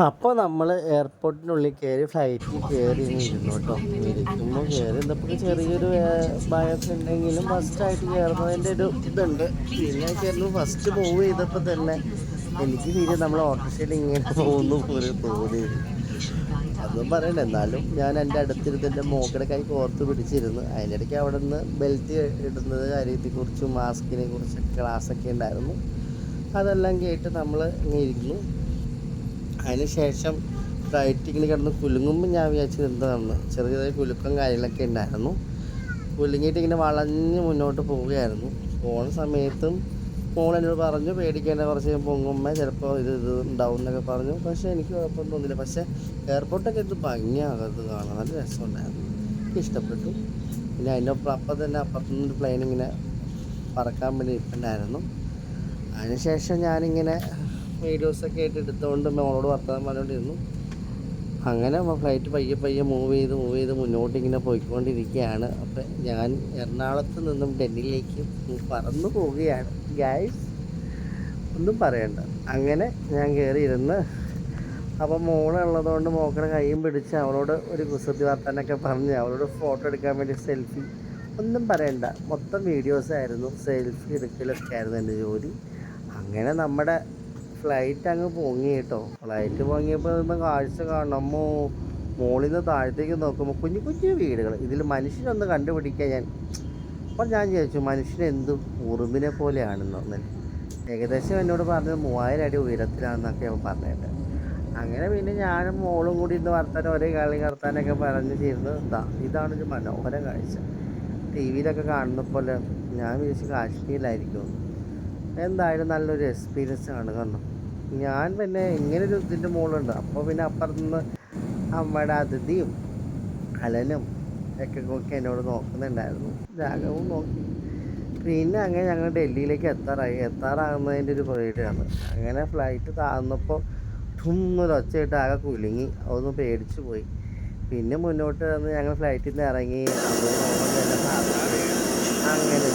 അപ്പോൾ നമ്മൾ എയർപോർട്ടിനുള്ളിൽ കയറി ഫ്ലൈറ്റിൽ കയറി ഇരുന്നു കേട്ടോ ഇരിക്കുമ്പോൾ കയറി എന്തെങ്കിലും ചെറിയൊരു ഭയമൊക്കെ ഉണ്ടെങ്കിലും ഫസ്റ്റായിട്ട് കയറുന്നതിന്റെ ഒരു ഇതുണ്ട്. പിന്നെ കയറുന്നു ഫസ്റ്റ് മൂവ് ചെയ്തപ്പോൾ തന്നെ എനിക്ക് തീരെ നമ്മൾ ഓട്ടോറിക്ഷയിൽ ഇങ്ങനെ പോകുന്നു പോലെ തോന്നി. അതും പറയണ്ട. എന്നാലും ഞാൻ എന്റെ അടുത്തിരുന്ന് എന്റെ മോക്കടെ കൈ കോർത്ത് പിടിച്ചിരുന്നു. അതിനിടയ്ക്ക് അവിടെ നിന്ന് ബെൽറ്റ് ഇടുന്നത് കാര്യത്തെക്കുറിച്ചും മാസ്കിനെ കുറിച്ചൊക്കെ ക്ലാസ്സൊക്കെ ഉണ്ടായിരുന്നു. അതെല്ലാം കേട്ട് നമ്മൾ ഇങ്ങനെ ഇരുന്നു. അതിന് ശേഷം ഫ്ലൈറ്റ് ഇങ്ങനെ കിടന്ന് കുലുങ്ങുമ്പോൾ ഞാൻ വിചാരിച്ചത് എന്താണെന്ന്. ചെറിയ ചെറിയ കുലുക്കം കാര്യങ്ങളൊക്കെ ഉണ്ടായിരുന്നു. കുലുങ്ങിയിട്ട് ഇങ്ങനെ വളഞ്ഞ് മുന്നോട്ട് പോവുകയായിരുന്നു. പോണ സമയത്തും മോൾ എന്നോട് പറഞ്ഞു പേടിക്കേണ്ട കുറച്ച് പൊങ്ങുമ്പോൾ ചിലപ്പോൾ ഇത് ഇത് ഉണ്ടാവും എന്നൊക്കെ പറഞ്ഞു. പക്ഷേ എനിക്ക് കുഴപ്പമൊന്നും തോന്നില്ല പക്ഷേ എയർപോർട്ടൊക്കെ ഇത് ഭംഗിയാകത്ത് കാണാൻ. നല്ല രസമുണ്ടായിരുന്നു. എനിക്ക് ഇഷ്ടപ്പെട്ടു. പിന്നെ അതിന്റെ ഒപ്പം അപ്പം തന്നെ അപ്പുറത്തുനിന്ന് ഒരു പ്ലെയിൻ ഇങ്ങനെ പറക്കാൻ വേണ്ടി ഇരിപ്പുണ്ടായിരുന്നു അതിനുശേഷം ഞാനിങ്ങനെ വീഡിയോസൊക്കെ ആയിട്ട് എടുത്തുകൊണ്ട് മോളോട് വർത്തമാനം പറഞ്ഞുകൊണ്ടിരുന്നു അങ്ങനെ ഫ്ലൈറ്റ് പയ്യെ പയ്യെ മൂവ് ചെയ്ത് മൂവ് ചെയ്ത് മുന്നോട്ട് ഇങ്ങനെ പോയിക്കൊണ്ടിരിക്കുകയാണ് അപ്പം ഞാൻ എറണാകുളത്ത് നിന്നും ഡൽഹിയിലേക്ക് പറന്നു പോവുകയാണ്. ഗ്യാസ് ഒന്നും പറയണ്ട. അങ്ങനെ ഞാൻ കയറിയിരുന്ന് അപ്പം മോളുള്ളതുകൊണ്ട് മോക്കടെ കൈയും പിടിച്ച് അവളോട് ഒരു കുസൃതി വർത്താനൊക്കെ പറഞ്ഞ് അവളോട് ഫോട്ടോ എടുക്കാൻ വേണ്ടി സെൽഫി ഒന്നും പറയണ്ട. മൊത്തം വീഡിയോസ് ആയിരുന്നു. സെൽഫി എടുക്കലൊക്കെ ആയിരുന്നു എന്റെ ജോലി. അങ്ങനെ നമ്മുടെ ഫ്ലൈറ്റ് അങ്ങ് പൊങ്ങി കേട്ടോ. ഫ്ലൈറ്റ് പൊങ്ങിയപ്പോൾ നിന്ന് കാഴ്ച കാണുമ്പോൾ മുകളിൽ നിന്ന് താഴത്തേക്ക് നോക്കുമ്പോൾ കുഞ്ഞു കുഞ്ഞു വീടുകൾ ഇതിൽ മനുഷ്യനൊന്ന് കണ്ടുപിടിക്കാൻ ഞാൻ അപ്പോൾ ഞാൻ ചോദിച്ചു മനുഷ്യൻ എന്തും ഉറുമ്പിനെ പോലെയാണെന്ന് ഏകദേശം എന്നോട് പറഞ്ഞത് മൂവായിരം അടി ഉയരത്തിലാണെന്നൊക്കെ അവൻ പറഞ്ഞിട്ട്. അങ്ങനെ പിന്നെ ഞാനും മോളും കൂടി ഇന്ന് വർത്താനം ഒരേ കളി കടത്താനൊക്കെ പറഞ്ഞ് ചേർന്ന് ഇതാ ഇതാണ് ഒരു മനോഹര കാഴ്ച. ടി വിയിലൊക്കെ കാണുന്ന പോലെ ഞാൻ വിചാരിച്ചു കാശ്മീരിലായിരിക്കും എന്തായാലും നല്ലൊരു എക്സ്പീരിയൻസ് ആണ് കാരണം ഞാൻ പിന്നെ ഇങ്ങനെ ഒരു ഇതിന്റെ മുകളുണ്ട് അപ്പോൾ പിന്നെ അപ്പുറത്തുനിന്ന് അമ്മയുടെ അതിഥിയും അലനും ഒക്കെ നോക്കി എന്നോട് നോക്കുന്നുണ്ടായിരുന്നു. രാഘവും നോക്കി. പിന്നെ അങ്ങനെ ഞങ്ങൾ ഡൽഹിയിലേക്ക് എത്താറായി. എത്താറാകുന്നതിന്റെ ഒരു പേടിയാണ്. അങ്ങനെ ഫ്ലൈറ്റ് താഴ്ന്നപ്പോൾ ഠുന്നൊരു ഒച്ചയിട്ട് ആകെ കുലുങ്ങി. അതൊന്ന് പേടിച്ചു പോയി. പിന്നെ മുന്നോട്ട് വന്ന് ഞങ്ങൾ ഫ്ലൈറ്റിൽ നിന്ന് ഇറങ്ങി. അങ്ങനെ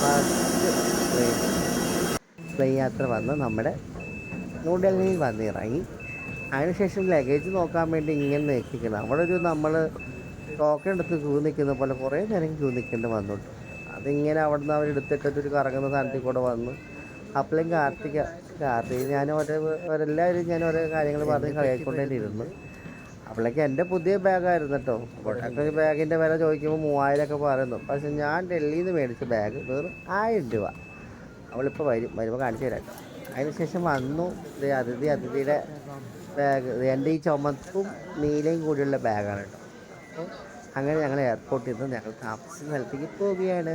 ഫസ്റ്റ് ട്രെയിൻ പ്ലെയിൻ യാത്ര വന്ന് നമ്മുടെ ന്യൂഡൽഹിയിൽ വന്നിറങ്ങി. അതിനുശേഷം ലഗേജ് നോക്കാൻ വേണ്ടി ഇങ്ങനെ നിൽക്കുന്നത് അവിടെ ഒരു നമ്മൾ ടോക്കൺ എടുത്ത് ക്യൂ നിൽക്കുന്ന പോലെ കുറേ നേരം ക്യൂ നിൽക്കേണ്ടി വന്നിട്ടു അതിങ്ങനെ അവിടെ നിന്ന് അവരെടുത്തിട്ടിട്ട് ഒരു കറങ്ങുന്ന സ്ഥാനത്തിൽ കൂടെ വന്ന് അപ്പോഴും കാർത്തിക കാർത്തിക ഞാൻ ഓരോ ഓരെല്ലാവരും ഞാൻ ഓരോ കാര്യങ്ങൾ പറഞ്ഞ് ഇരുന്നു അപ്പോഴേക്ക് എന്റെ പുതിയ ബാഗായിരുന്നു കേട്ടോ. കോട്ടയത്ത് ഒരു ബാഗിന്റെ വില ചോദിക്കുമ്പോൾ മൂവായിരമൊക്കെ പറയുന്നു. പക്ഷെ ഞാൻ ഡൽഹിയിൽ നിന്ന് മേടിച്ച ബാഗ് വെറും ആയിരം രൂപ. അവളിപ്പോൾ വരും വരുമ്പോൾ കാണിച്ചു തരാം. അതിനുശേഷം വന്നു അതിഥി അതിഥിയുടെ ബാഗ് എന്റെ ഈ ചുമപ്പും നീലയും കൂടിയുള്ള ബാഗാണ് കേട്ടോ. അങ്ങനെ ഞങ്ങൾ എയർപോർട്ടിൽ നിന്ന് ഞങ്ങൾ താമസിച്ച സ്ഥലത്തേക്ക് പോവുകയാണ്.